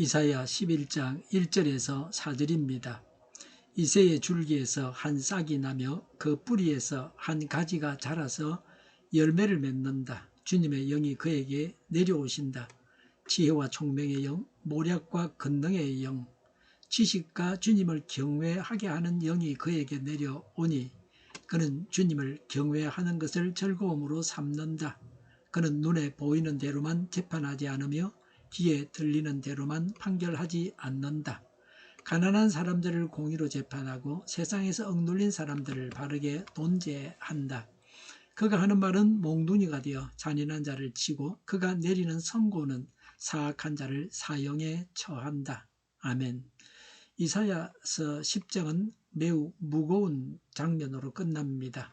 이사야 11장 1절에서 4절입니다. 이새의 줄기에서 한 싹이 나며 그 뿌리에서 한 가지가 자라서 열매를 맺는다. 주님의 영이 그에게 내려오신다. 지혜와 총명의 영, 모략과 권능의 영, 지식과 주님을 경외하게 하는 영이 그에게 내려오니 그는 주님을 경외하는 것을 즐거움으로 삼는다. 그는 눈에 보이는 대로만 재판하지 않으며 귀에 들리는 대로만 판결하지 않는다. 가난한 사람들을 공의로 재판하고 세상에서 억눌린 사람들을 바르게 논제한다. 그가 하는 말은 몽둥이가 되어 잔인한 자를 치고 그가 내리는 선고는 사악한 자를 사형에 처한다. 아멘. 이사야서 10장은 매우 무거운 장면으로 끝납니다.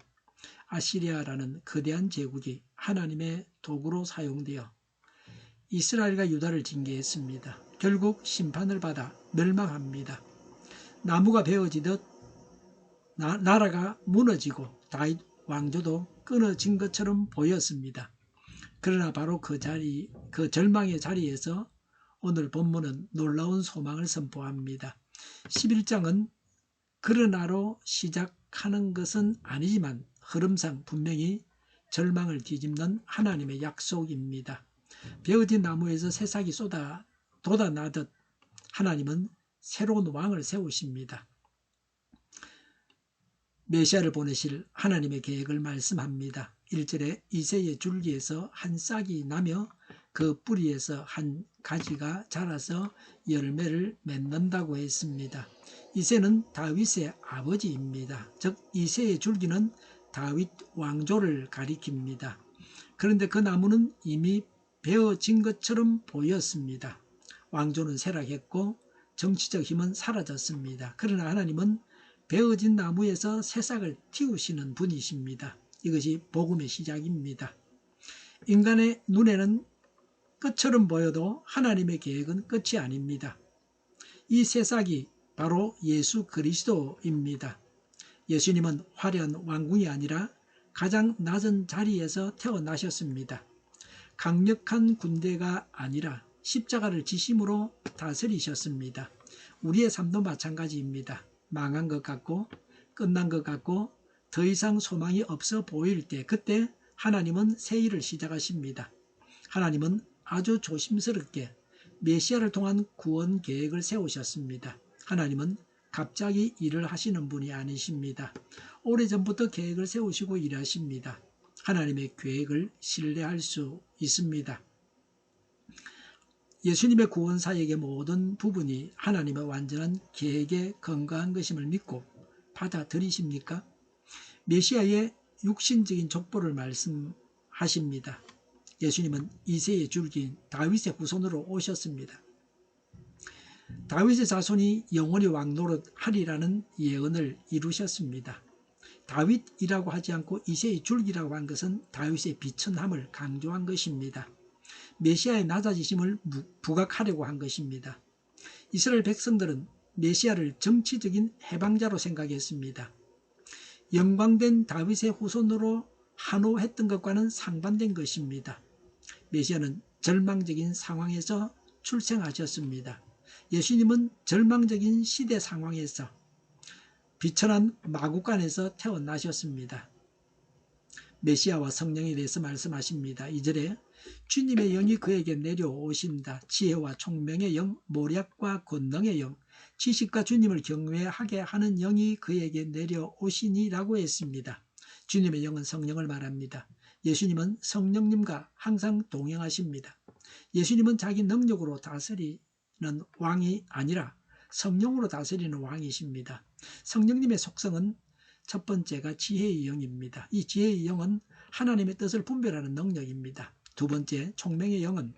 아시리아라는 거대한 제국이 하나님의 도구로 사용되어 이스라엘과 유다를 징계했습니다. 결국 심판을 받아 멸망합니다. 나무가 베어지듯 나, 나라가 무너지고 다윗 왕조도 끊어진 것처럼 보였습니다. 그러나 바로 그 자리, 그 절망의 자리에서 오늘 본문은 놀라운 소망을 선포합니다. 11장은 그러나로 시작하는 것은 아니지만 흐름상 분명히 절망을 뒤집는 하나님의 약속입니다. 베어진 나무에서 새싹이 쏟아 돋아나듯 하나님은 새로운 왕을 세우십니다. 메시아를 보내실 하나님의 계획을 말씀합니다. 1절에 이세의 줄기에서 한 싹이 나며 그 뿌리에서 한 가지가 자라서 열매를 맺는다고 했습니다. 이세는 다윗의 아버지입니다. 즉 이세의 줄기는 다윗 왕조를 가리킵니다. 그런데 그 나무는 이미 베어진 것처럼 보였습니다. 왕조는 쇠락했고 정치적 힘은 사라졌습니다. 그러나 하나님은 베어진 나무에서 새싹을 틔우시는 분이십니다. 이것이 복음의 시작입니다. 인간의 눈에는 끝처럼 보여도 하나님의 계획은 끝이 아닙니다. 이 새싹이 바로 예수 그리스도입니다. 예수님은 화려한 왕궁이 아니라 가장 낮은 자리에서 태어나셨습니다. 강력한 군대가 아니라 십자가를 지심으로 다스리셨습니다. 우리의 삶도 마찬가지입니다. 망한 것 같고 끝난 것 같고 더 이상 소망이 없어 보일 때 그때 하나님은 새 일을 시작하십니다. 하나님은 아주 조심스럽게 메시아를 통한 구원 계획을 세우셨습니다. 하나님은 갑자기 일을 하시는 분이 아니십니다. 오래전부터 계획을 세우시고 일하십니다. 하나님의 계획을 신뢰할 수 있습니다. 예수님의 구원 사역의 모든 부분이 하나님의 완전한 계획에 건강한 것임을 믿고 받아들이십니까? 메시아의 육신적인 족보를 말씀하십니다. 예수님은 이세의 줄기인 다윗의 후손으로 오셨습니다. 다윗의 자손이 영원히 왕노릇 하리라는 예언을 이루셨습니다. 다윗이라고 하지 않고 이세의 줄기라고 한 것은 다윗의 비천함을 강조한 것입니다. 메시아의 낮아지심을 부각하려고 한 것입니다. 이스라엘 백성들은 메시아를 정치적인 해방자로 생각했습니다. 영광된 다윗의 후손으로 한호했던 것과는 상반된 것입니다. 메시아는 절망적인 상황에서 출생하셨습니다. 예수님은 절망적인 시대 상황에서 비천한 마국간에서 태어나셨습니다. 메시아와 성령에 대해서 말씀하십니다. 이절에 주님의 영이 그에게 내려오신다. 지혜와 총명의 영, 모략과 권능의 영, 지식과 주님을 경외하게 하는 영이 그에게 내려오시니라고 했습니다. 주님의 영은 성령을 말합니다. 예수님은 성령님과 항상 동행하십니다. 예수님은 자기 능력으로 다스리는 왕이 아니라 성령으로 다스리는 왕이십니다. 성령님의 속성은 첫 번째가 지혜의 영입니다. 이 지혜의 영은 하나님의 뜻을 분별하는 능력입니다. 두 번째, 총명의 영은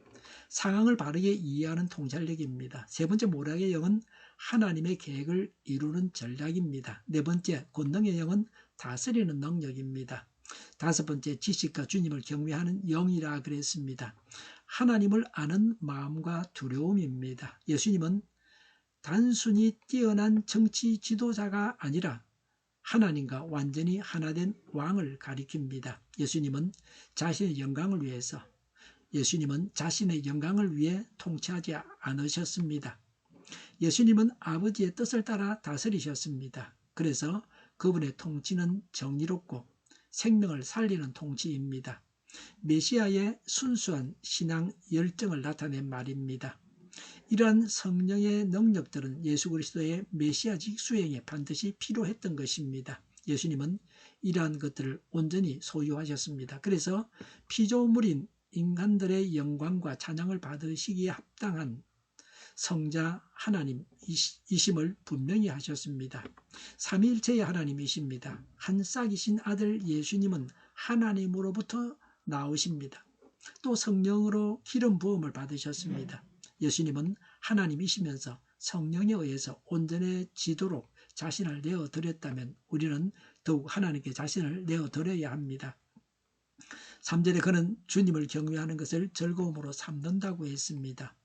상황을 바르게 이해하는 통찰력입니다. 세 번째, 모략의 영은 하나님의 계획을 이루는 전략입니다. 네 번째, 권능의 영은 다스리는 능력입니다. 다섯 번째, 지식과 주님을 경외하는 영이라 그랬습니다. 하나님을 아는 마음과 두려움입니다. 예수님은 단순히 뛰어난 정치 지도자가 아니라 하나님과 완전히 하나된 왕을 가리킵니다. 예수님은 자신의 영광을 위해서 예수님은 자신의 영광을 위해 통치하지 않으셨습니다. 예수님은 아버지의 뜻을 따라 다스리셨습니다. 그래서 그분의 통치는 정의롭고 생명을 살리는 통치입니다. 메시아의 순수한 신앙 열정을 나타낸 말입니다. 이러한 성령의 능력들은 예수 그리스도의 메시아직 수행에 반드시 필요했던 것입니다. 예수님은 이러한 것들을 온전히 소유하셨습니다. 그래서 피조물인 인간들의 영광과 찬양을 받으시기에 합당한 성자 하나님이심을 분명히 하셨습니다. 삼위일체의 하나님이십니다. 한 싹이신 아들 예수님은 하나님으로부터 나오십니다. 또 성령으로 기름 부음을 받으셨습니다. 예수님은 하나님이시면서 성령에 의해서 온전해지도록 자신을 내어드렸다면 우리는 더욱 하나님께 자신을 내어드려야 합니다. 3절에 그는 주님을 경외하는 것을 즐거움으로 삼는다고 했습니다.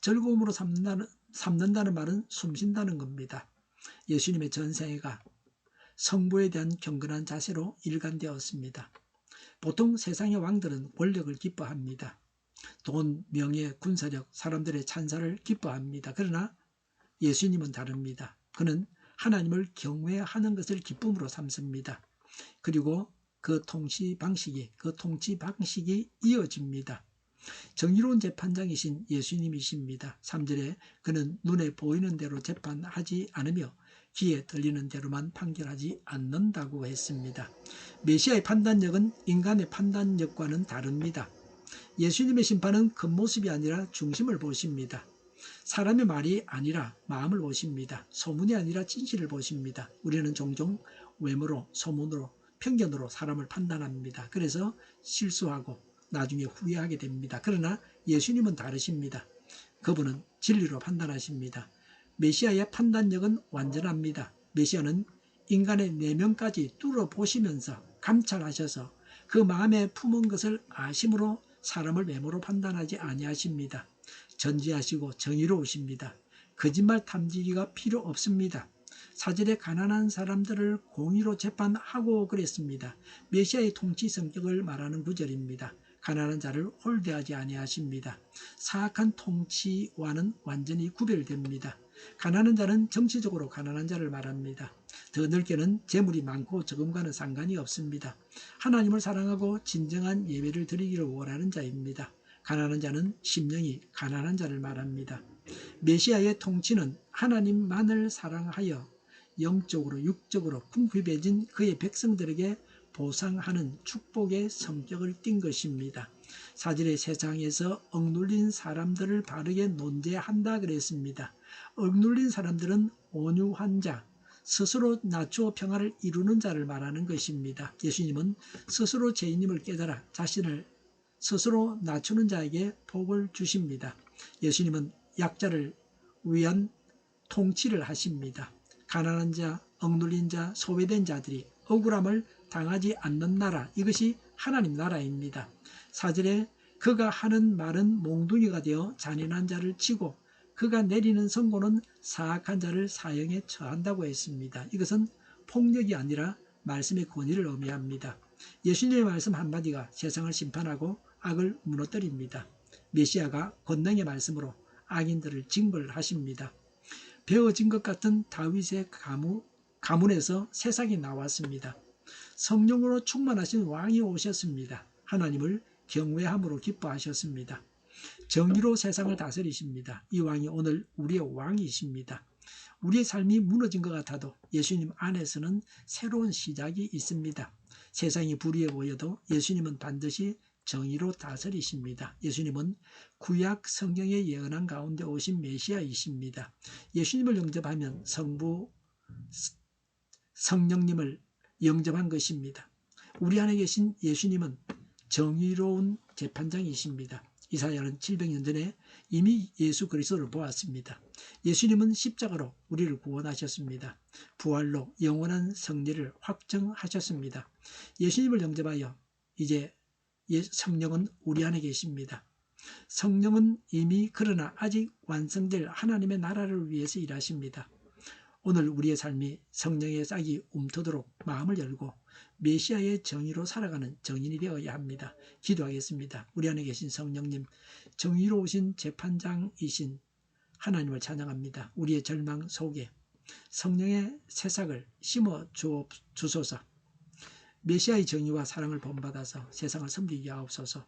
즐거움으로 삼는다는, 삼는다는 말은 숨쉰다는 겁니다. 예수님의 전생애가 성부에 대한 경건한 자세로 일관되었습니다. 보통 세상의 왕들은 권력을 기뻐합니다. 돈, 명예, 군사력, 사람들의 찬사를 기뻐합니다. 그러나 예수님은 다릅니다. 그는 하나님을 경외하는 것을 기쁨으로 삼습니다. 그리고 그 통치 방식이 그 통치 방식이 이어집니다. 정의로운 재판장이신 예수님이십니다. 3절에 그는 눈에 보이는 대로 재판하지 않으며 귀에 들리는 대로만 판결하지 않는다고 했습니다. 메시아의 판단력은 인간의 판단력과는 다릅니다. 예수님의 심판은 겉모습이 아니라 중심을 보십니다. 사람의 말이 아니라 마음을 보십니다. 소문이 아니라 진실을 보십니다. 우리는 종종 외모로, 소문으로, 편견으로 사람을 판단합니다. 그래서 실수하고 나중에 후회하게 됩니다. 그러나 예수님은 다르십니다. 그분은 진리로 판단하십니다. 메시아의 판단력은 완전합니다. 메시아는 인간의 내면까지 뚫어보시면서 감찰하셔서 그 마음에 품은 것을 아심으로 사람을 외모로 판단하지 아니하십니다. 전지하시고 정의로우십니다. 거짓말 탐지기가 필요 없습니다. 사절에 가난한 사람들을 공의로 재판하고 그랬습니다. 메시아의 통치 성격을 말하는 구절입니다. 가난한 자를 홀대하지 아니하십니다. 사악한 통치와는 완전히 구별됩니다. 가난한 자는 정치적으로 가난한 자를 말합니다. 더 넓게는 재물이 많고 적음과는 상관이 없습니다. 하나님을 사랑하고 진정한 예배를 드리기를 원하는 자입니다. 가난한 자는 심령이 가난한 자를 말합니다. 메시아의 통치는 하나님만을 사랑하여 영적으로 육적으로 풍부해진 그의 백성들에게 보상하는 축복의 성격을 띈 것입니다. 사절의 세상에서 억눌린 사람들을 바르게 논제한다 그랬습니다. 억눌린 사람들은 온유한 자, 스스로 낮추어 평화를 이루는 자를 말하는 것입니다. 예수님은 스스로 죄인임을 깨달아 자신을 스스로 낮추는 자에게 복을 주십니다. 예수님은 약자를 위한 통치를 하십니다. 가난한 자, 억눌린 자, 소외된 자들이 억울함을 당하지 않는 나라 이것이 하나님 나라입니다. 사절에 그가 하는 말은 몽둥이가 되어 잔인한 자를 치고 그가 내리는 선고는 사악한 자를 사형에 처한다고 했습니다. 이것은 폭력이 아니라 말씀의 권위를 의미합니다. 예수님의 말씀 한마디가 세상을 심판하고 악을 무너뜨립니다. 메시아가 권능의 말씀으로 악인들을 징벌하십니다. 배워진 것 같은 다윗의 가문, 가문에서 새싹이 나왔습니다. 성령으로 충만하신 왕이 오셨습니다. 하나님을 경외함으로 기뻐하셨습니다. 정의로 세상을 다스리십니다. 이 왕이 오늘 우리의 왕이십니다. 우리의 삶이 무너진 것 같아도 예수님 안에서는 새로운 시작이 있습니다. 세상이 불의해 보여도 예수님은 반드시 정의로 다스리십니다. 예수님은 구약 성경의 예언한 가운데 오신 메시아이십니다. 예수님을 영접하면 성부 성령님을 영접한 것입니다. 우리 안에 계신 예수님은 정의로운 재판장이십니다. 이사야는 700년 전에 이미 예수 그리스도를 보았습니다. 예수님은 십자가로 우리를 구원하셨습니다. 부활로 영원한 승리를 확정하셨습니다. 예수님을 영접하여 이제 성령은 우리 안에 계십니다. 성령은 이미 그러나 아직 완성될 하나님의 나라를 위해서 일하십니다. 오늘 우리의 삶이 성령의 싹이 움트도록 마음을 열고 메시아의 정의로 살아가는 정인이 되어야 합니다. 기도하겠습니다. 우리 안에 계신 성령님, 정의로우신 재판장이신 하나님을 찬양합니다. 우리의 절망 속에 성령의 새싹을 심어 주소서. 메시아의 정의와 사랑을 본받아서 세상을 섬기게 하옵소서.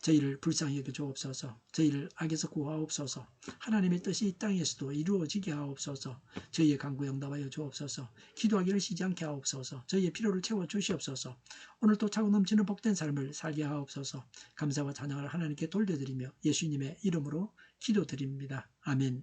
저희를 불쌍히 여겨 주옵소서. 저희를 악에서 구하옵소서. 하나님의 뜻이 이 땅에서도 이루어지게 하옵소서. 저희의 간구 응답하여 주옵소서. 기도하기를 쉬지 않게 하옵소서. 저희의 필요를 채워 주시옵소서. 오늘도 차고 넘치는 복된 삶을 살게 하옵소서. 감사와 찬양을 하나님께 돌려드리며 예수님의 이름으로 기도드립니다. 아멘.